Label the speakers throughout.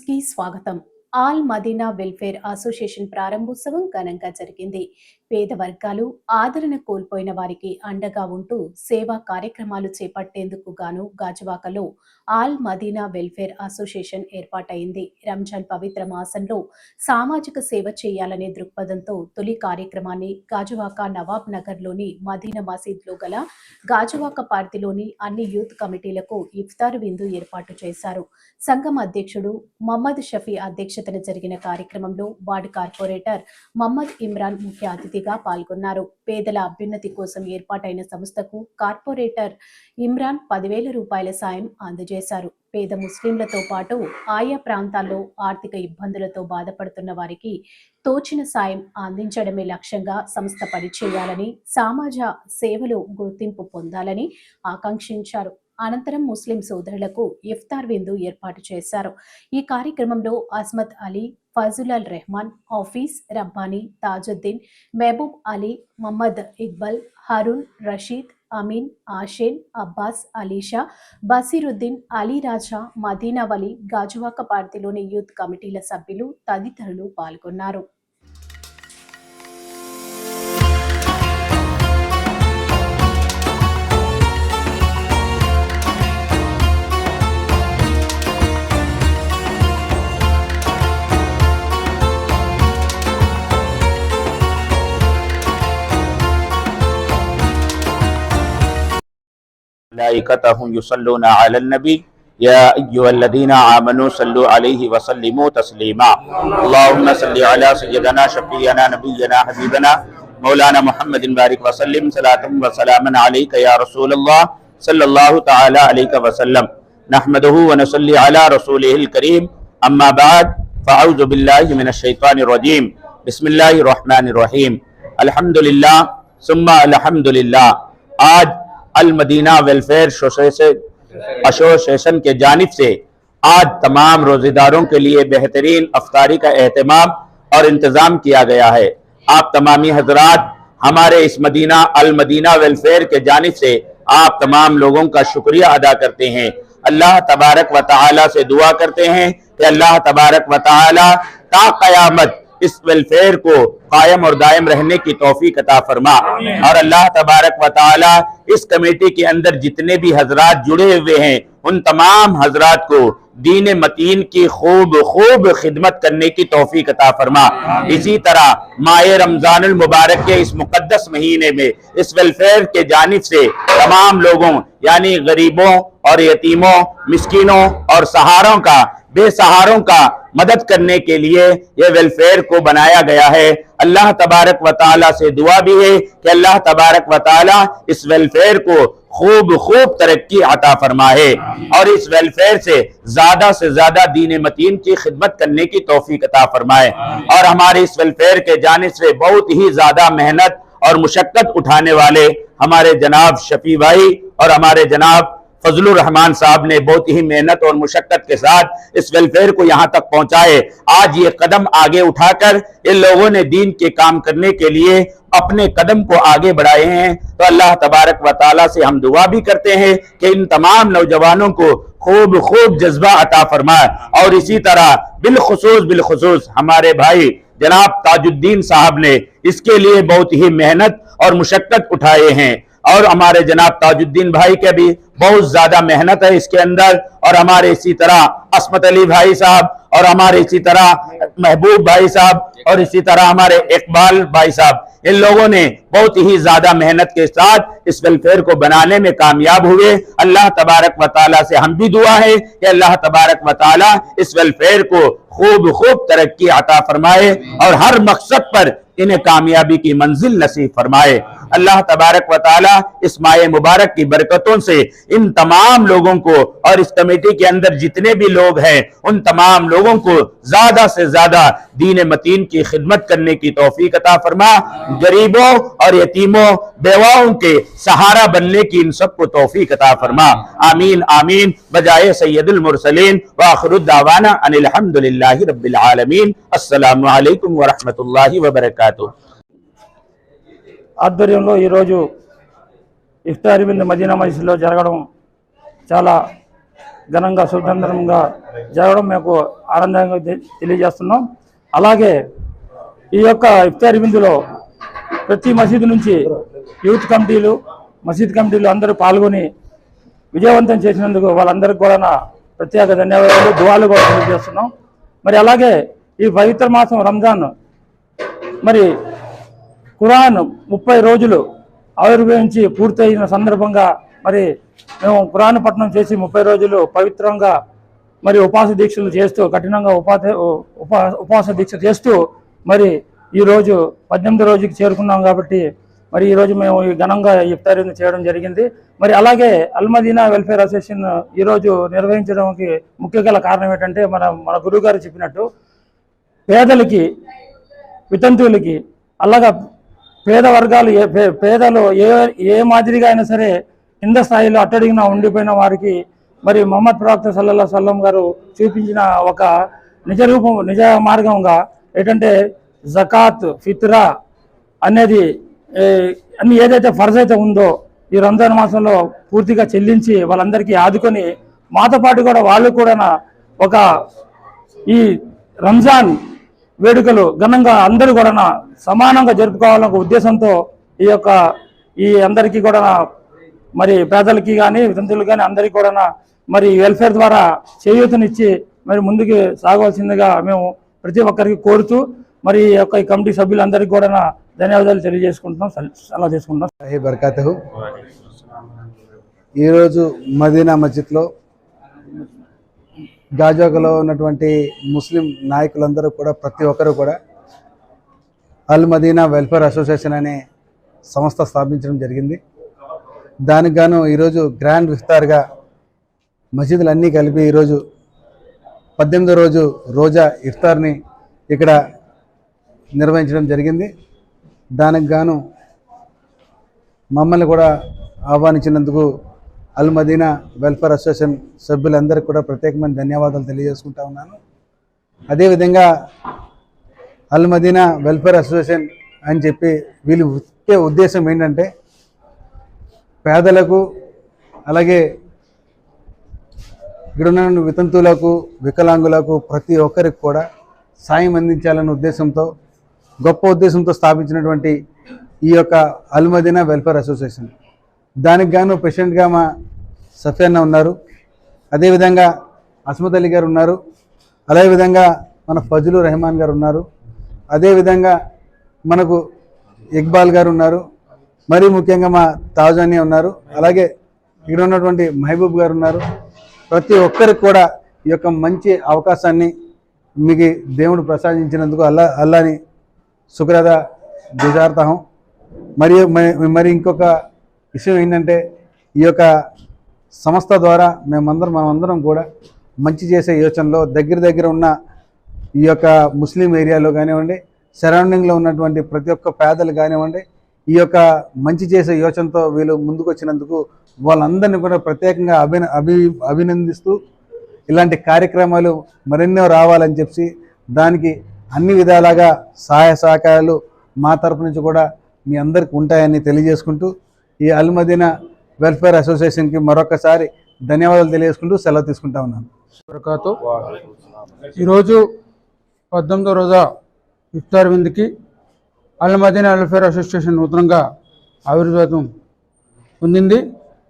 Speaker 1: న్యూస్కి స్వాగతం. All Madina welfare association ప్రారంభోత్సవం ఘనంగా జరిగింది. పేద వర్గాలు ఆదరణ కోల్పోయిన వారికి అండగా ఉంటూ సేవా కార్యక్రమాలు చేపట్టేందుకు గాను గాజువాకలో ఆల్ మదీనా వెల్ఫేర్ అసోసియేషన్ ఏర్పాటైంది రంజాన్ పవిత్ర మాసంలో సామాజిక సేవ చేయాలనే దృక్పథంతో తొలి కార్యక్రమాన్ని గాజువాక నవాబ్ నగర్లోని మదీనా మసీద్లో గల గాజువాక పార్టీలోని అన్ని యూత్ కమిటీలకు ఇఫ్తార్ విందు ఏర్పాటు చేశారు. సంఘం అధ్యక్షుడు మహమ్మద్ షఫీ అధ్యక్షతన జరిగిన కార్యక్రమంలో వార్డు కార్పొరేటర్ మహమ్మద్ ఇమ్రాన్ ముఖ్య అతిథి అతిథిగా పాల్గొన్నారు. పేదల అభ్యున్నతి కోసం ఏర్పాటైన సంస్థకు కార్పొరేటర్ ఇమ్రాన్ పదివేల రూపాయల సాయం అందజేశారు. పేద ముస్లింలతో పాటు ఆయా ప్రాంతాల్లో ఆర్థిక ఇబ్బందులతో బాధపడుతున్న వారికి తోచిన సాయం అందించడమే లక్ష్యంగా సంస్థ పనిచేయాలని సమాజ సేవలు గుర్తింపు పొందాలని ఆకాంక్షించారు. అనంతరం ముస్లిం సోదరులకు ఇఫ్తార్ విందు ఏర్పాటు చేశారు. ఈ కార్యక్రమంలో అస్మత్ అలీ ఫజుల్ రెహమాన్ ఆఫీస్ రబ్బానీ తాజుద్దీన్ మెహబూబ్ అలీ మహమ్మద్ ఇక్బల్ హరుణ్ రషీద్ అమీన్ ఆషేన్ అబ్బాస్ అలీషా బసీరుద్దీన్ అలీ రాజా మదీనా గాజువాక పార్టీలోని యూత్ కమిటీల సభ్యులు తదితరులు పాల్గొన్నారు.
Speaker 2: ملائكته يصلون على النبي. يا أيها الذين آمنوا صلوا عليه وسلموا تسليما. اللهم صل على سيدنا شفيعنا نبينا حبيبنا مولانا محمد بارك وسلم. صلاة وسلاما عليك يا رسول الله. صلى الله تعالى عليك وسلم. نحمده ونصلي على رسوله الكريم. أما بعد فأعوذ بالله من الشيطان الرجيم. بسم الله الرحمن الرحيم. الحمد لله ثم الحمد لله. المدینہ ویلفیر ایسوسیشن کے جانب سے آج تمام روزداروں کے لیے بہترین افطاری کا اہتمام اور انتظام کیا گیا ہے۔ آپ تمامی حضرات، ہمارے اس مدینہ المدینہ ویلفیئر کے جانب سے آپ تمام لوگوں کا شکریہ ادا کرتے ہیں۔ اللہ تبارک و تعالی سے دعا کرتے ہیں کہ اللہ تبارک و تعالی تا قیامت اس ویلفیئر کو قائم اور دائم رہنے کی توفیق عطا فرما۔ اور اللہ تبارک و تعالی اس کمیٹی کے اندر جتنے بھی حضرات جڑے ہوئے ہیں ان تمام حضرات کو دین متین کی خوب خوب خدمت کرنے کی توفیق عطا فرما۔ اسی طرح مائے رمضان المبارک کے اس مقدس مہینے میں اس ویلفیئر کے جانب سے تمام لوگوں یعنی غریبوں اور یتیموں مسکینوں اور سہاروں کا بے سہاروں کا مدد کرنے کے لیے یہ ویلفیئر کو بنایا گیا ہے۔ اللہ تبارک و تعالیٰ سے دعا بھی ہے کہ اللہ تبارک و تعالیٰ اس ویلفیئر کو خوب خوب ترقی عطا فرمائے اور اس ویلفیئر سے زیادہ سے زیادہ دین متین کی خدمت کرنے کی توفیق عطا فرمائے اور ہمارے اس ویلفیئر کے جانب سے بہت ہی زیادہ محنت اور مشقت اٹھانے والے ہمارے جناب شفیع بھائی اور ہمارے جناب فضل الرحمان صاحب نے بہت ہی محنت اور مشقت کے ساتھ اس ویلفیئر کو یہاں تک پہنچائے۔ آج یہ قدم آگے اٹھا کر ان لوگوں نے دین کے کام کرنے کے لیے اپنے قدم کو آگے بڑھائے ہیں۔ تو اللہ تبارک و تعالیٰ سے ہم دعا بھی کرتے ہیں کہ ان تمام نوجوانوں کو خوب خوب جذبہ عطا فرمائے۔ اور اسی طرح بالخصوص بالخصوص ہمارے بھائی جناب تاج الدین صاحب نے اس کے لیے بہت ہی محنت اور مشقت اٹھائے ہیں۔ اور ہمارے جناب تاج الدین بھائی کے بھی بہت زیادہ محنت ہے اس کے اندر اور ہمارے اسی طرح عصمت علی بھائی صاحب اور ہمارے اسی طرح محبوب بھائی صاحب اور اسی طرح ہمارے اقبال بھائی صاحب، ان لوگوں نے بہت ہی زیادہ محنت کے ساتھ اس ویلفیئر کو بنانے میں کامیاب ہوئے۔ اللہ تبارک و تعالیٰ سے ہم بھی دعا ہے کہ اللہ تبارک و تعالیٰ اس ویلفیئر کو خوب خوب ترقی عطا فرمائے اور ہر مقصد پر انہیں کامیابی کی منزل نصیب فرمائے۔ اللہ تبارک و تعالی اس ماہ مبارک کی برکتوں سے ان تمام لوگوں کو اور اس کمیٹی کے اندر جتنے بھی لوگ ہیں، ان تمام لوگوں کو زیادہ سے زیادہ دین متین کی خدمت کرنے کی توفیق عطا فرما۔ غریبوں اور یتیموں، بیواؤں کے سہارا بننے کی ان سب کو توفیق عطا فرما۔ آمین آمین۔ بجائے سید المرسلین، وآخر الدعوانا ان الحمدللہ رب العالمین۔ السلام علیکم ورحمت اللہ وبرکاتہ۔
Speaker 3: వబరకాతు ఆధ్వర్యంలో ఈరోజు ఇఫ్తారి బిల్ మదీనా మసీద్లో జరగడం చాలా ఘనంగా సుతంత్రంగా జరగడం మేము ఆనందంగా తెలియజేస్తున్నాం. అలాగే ఈ యొక్క ఇఫ్తారి బిందులో ప్రతి మసీదు నుంచి యూత్ కమిటీలు మసీద్ కమిటీలు అందరూ పాల్గొని విజయవంతం చేసినందుకు వాళ్ళందరికీ కూడా నా ప్రత్యేక ధన్యవాదాలు దువాలు కూడా తెలియజేస్తున్నాం. మరి అలాగే ఈ పవిత్ర మాసం రంజాన్ మరి ఖురాన్ ముప్పై రోజులు ఆవిర్భవించి పూర్తయిన సందర్భంగా మరి మేము ఖురాన్ పట్టణం చేసి ముప్పై రోజులు పవిత్రంగా మరి ఉపాస దీక్షలు చేస్తూ కఠినంగా ఉపాధి ఉపా ఉపవాస దీక్ష చేస్తూ మరి ఈరోజు పద్దెనిమిది రోజుకి చేరుకున్నాం కాబట్టి మరి ఈరోజు మేము ఈ ఘనంగా ఇఫ్తారీని చేయడం జరిగింది. మరి అలాగే అల్మదీనా వెల్ఫేర్ అసోసియేషన్ ఈరోజు నిర్వహించడానికి ముఖ్య గల కారణం ఏంటంటే మన మన గురువు గారు చెప్పినట్టు పేదలకి వితంతువులకి అలాగా పేద వర్గాలు ఏ పే- పేదలు ఏ ఏ మాదిరిగా అయినా సరే కింద స్థాయిలో అట్టడిగిన ఉండిపోయిన వారికి మరి మొహమ్మద్ ప్రవక్త సల్లల్లా సల్లం గారు చూపించిన ఒక నిజ రూపం నిజ మార్గంగా ఏంటంటే జకాత్ ఫిత్రా అనేది అన్ని ఏదైతే ఫర్జ్ అయితే ఉందో ఈ రంజాన్ మాసంలో పూర్తిగా చెల్లించి వాళ్ళందరికీ ఆదుకొని మాతో పాటు కూడా వాళ్ళు కూడా ఒక ఈ రంజాన్ వేడుకలు ఘనంగా అందరూ కూడా సమానంగా జరుపుకోవాలన్న ఉద్దేశంతో ఈ యొక్క ఈ అందరికీ కూడా మరి పేదలకి కానీ వితంతులకు కానీ అందరికీ కూడా మరి వెల్ఫేర్ ద్వారా చేయూతనిచ్చి మరి ముందుకు సాగవలసిందిగా మేము ప్రతి ఒక్కరికి కోరుతూ మరి ఈ యొక్క ఈ కమిటీ సభ్యులందరికీ కూడా ధన్యవాదాలు తెలియజేసుకుంటున్నాం సలహా చేసుకుంటున్నాం. తీసుకుంటున్నాం
Speaker 4: ఈరోజు మదీనా మస్జిద్లో గాజాకులో ఉన్నటువంటి ముస్లిం నాయకులందరూ కూడా ప్రతి ఒక్కరు కూడా అల్ మదీనా వెల్ఫేర్ అసోసియేషన్ అనే సంస్థ స్థాపించడం జరిగింది. దానికి గాను ఈరోజు గ్రాండ్ విస్తార్గా మసీదులు అన్నీ కలిపి ఈరోజు పద్దెనిమిదో రోజు రోజా ఇఫ్తార్ని ఇక్కడ నిర్వహించడం జరిగింది. దానికి గాను మమ్మల్ని కూడా ఆహ్వానించినందుకు అల్ మదీనా వెల్ఫేర్ అసోసియేషన్ సభ్యులందరికీ కూడా ప్రత్యేకమైన ధన్యవాదాలు తెలియజేసుకుంటా ఉన్నాను. అదేవిధంగా అల్ మదీనా వెల్ఫేర్ అసోసియేషన్ అని చెప్పి వీళ్ళు ముఖ్య ఉద్దేశం ఏంటంటే పేదలకు అలాగే ఇక్కడ ఉన్న వితంతువులకు వికలాంగులకు ప్రతి ఒక్కరికి కూడా సాయం అందించాలనే ఉద్దేశంతో గొప్ప ఉద్దేశంతో స్థాపించినటువంటి ఈ యొక్క అల్మదీనా వెల్ఫేర్ అసోసియేషన్. దానికి గాను ప్రెసిడెంట్గా మా సఫియన్న ఉన్నారు. అదేవిధంగా అస్మత్ అలీ గారు ఉన్నారు. అదేవిధంగా మన ఫజులు రెహమాన్ గారు ఉన్నారు. అదేవిధంగా మనకు ఇక్బాల్ గారు ఉన్నారు. మరీ ముఖ్యంగా మా తాజానియా ఉన్నారు. అలాగే ఇక్కడ ఉన్నటువంటి మహబూబ్ గారు ఉన్నారు. ప్రతి ఒక్కరికి కూడా ఈ యొక్క మంచి అవకాశాన్ని మీకు దేవుడు ప్రసాదించినందుకు అల్లా అల్లాని శుక్రదా గుజార్తాం మరియు మరి- మరి ఇంకొక విషయం ఏంటంటే ఈ యొక్క సంస్థ ద్వారా మేమందరం మనమందరం కూడా మంచి చేసే యోచనలో దగ్గర దగ్గర ఉన్న ఈ యొక్క ముస్లిం ఏరియాలో కానివ్వండి సరౌండింగ్లో ఉన్నటువంటి ప్రతి ఒక్క పేదలు కానివ్వండి ఈ యొక్క మంచి చేసే యోచనతో వీళ్ళు ముందుకు వచ్చినందుకు వాళ్ళందరినీ కూడా ప్రత్యేకంగా అభిన అభి అభినందిస్తూ ఇలాంటి కార్యక్రమాలు మరెన్నో రావాలని చెప్పి దానికి అన్ని విధాలుగా సహాయ సహకారాలు మా తరపు నుంచి కూడా మీ అందరికి ఉంటాయని తెలియజేసుకుంటూ ఈ అల్మదీనా వెల్ఫేర్ అసోసియేషన్కి మరొకసారి ధన్యవాదాలు తెలియజేసుకుంటూ సెలవు తీసుకుంటా ఉన్నాను.
Speaker 5: ఈరోజు పద్దెనిమిదో రోజా ఇఫ్తార్ విందుకి అల్మదీనా వెల్ఫేర్ అసోసియేషన్ నూతనంగా ఆవిర్భావం పొందింది.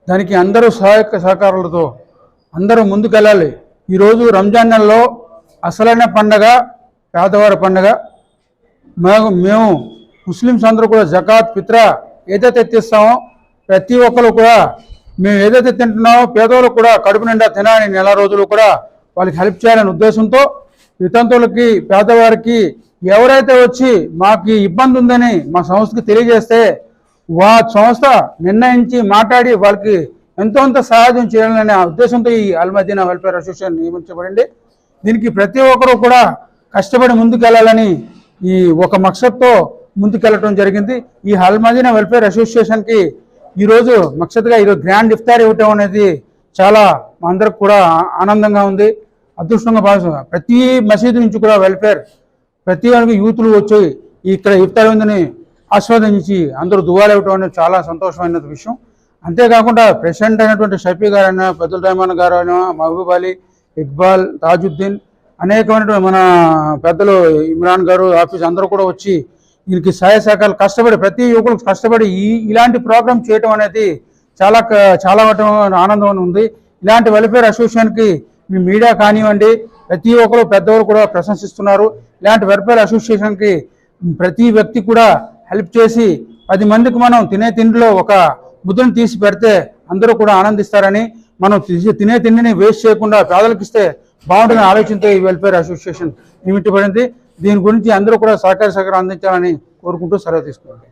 Speaker 5: దానికి అందరూ సహాయక సహకారాలతో అందరూ ముందుకెళ్ళాలి. ఈరోజు రంజాన్ నెలలో అసలైన పండగ పేదవారి పండగ. మేము మేము ముస్లిమ్స్ అందరూ కూడా జకాత్ పిత్ర ఏదైతే ఎత్తిస్తామో ప్రతి ఒక్కరు కూడా మేము ఏదైతే తింటున్నామో పేదవాళ్ళు కూడా కడుపు నిండా తినాలని నెల రోజులు కూడా వాళ్ళకి హెల్ప్ చేయాలనే ఉద్దేశంతో వితంతువులకి పేదవారికి ఎవరైతే వచ్చి మాకు ఇబ్బంది ఉందని మా సంస్థకి తెలియజేస్తే వా సంస్థ నిర్ణయించి మాట్లాడి వాళ్ళకి ఎంతో సహాయం చేయాలనే ఉద్దేశంతో ఈ అల్మదీనా వెల్ఫేర్ అసోసియేషన్ నియమించబడింది. దీనికి ప్రతి ఒక్కరూ కూడా కష్టపడి ముందుకెళ్ళాలని ఈ ఒక మక్సద్తో ముందుకెళ్ళటం జరిగింది. ఈ అల్మదీనా వెల్ఫేర్ అసోసియేషన్కి ఈరోజు మక్సద్గా ఈరోజు గ్రాండ్ ఇఫ్తార్ ఇవ్వటం అనేది చాలా మా అందరికి కూడా ఆనందంగా ఉంది. అదృష్టంగా భావిస్తున్నాం. ప్రతి మసీదు నుంచి కూడా వెల్ఫేర్ ప్రతి వారికి యూత్లు వచ్చి ఇక్కడ ఇఫ్తార్ ఉందని ఆస్వాదించి అందరూ దువాలు ఇవ్వటం అనేది చాలా సంతోషమైన విషయం. అంతేకాకుండా ప్రెసిడెంట్ అయినటువంటి షఫీ గారు అయినా పెద్దల రెహమాన్ గారు అయినా మహబూబ్ అలీ ఇక్బాల్ తాజుద్దీన్ అనేకమైనటువంటి మన పెద్దలు ఇమ్రాన్ గారు ఆఫీస్ అందరూ కూడా వచ్చి వీళ్ళకి సహాయ సహకారాలు కష్టపడి ప్రతి యువకులకు కష్టపడి ఈ ఇలాంటి ప్రోగ్రామ్ చేయటం అనేది చాలా చాలా మటం ఆనందం ఉంది. ఇలాంటి వెల్ఫేర్ అసోసియేషన్కి మీ మీడియా కానివ్వండి ప్రతి ఒక్కరు పెద్దవారు కూడా ప్రశంసిస్తున్నారు. ఇలాంటి వెల్ఫేర్ అసోసియేషన్కి ప్రతి వ్యక్తి కూడా హెల్ప్ చేసి పది మందికి మనం తినే తిండిలో ఒక ముద్రను తీసి పెడితే అందరూ కూడా ఆనందిస్తారని మనం తినే తిండిని వేస్ట్ చేయకుండా పేదలకు ఇస్తే బాగుంటుందని ఆలోచనతో ఈ వెల్ఫేర్ అసోసియేషన్ నిమిట్టబడింది దీని గురించి అందరూ కూడా సహకార సహకారం అందించాలని కోరుకుంటూ సెలవు తీసుకోండి.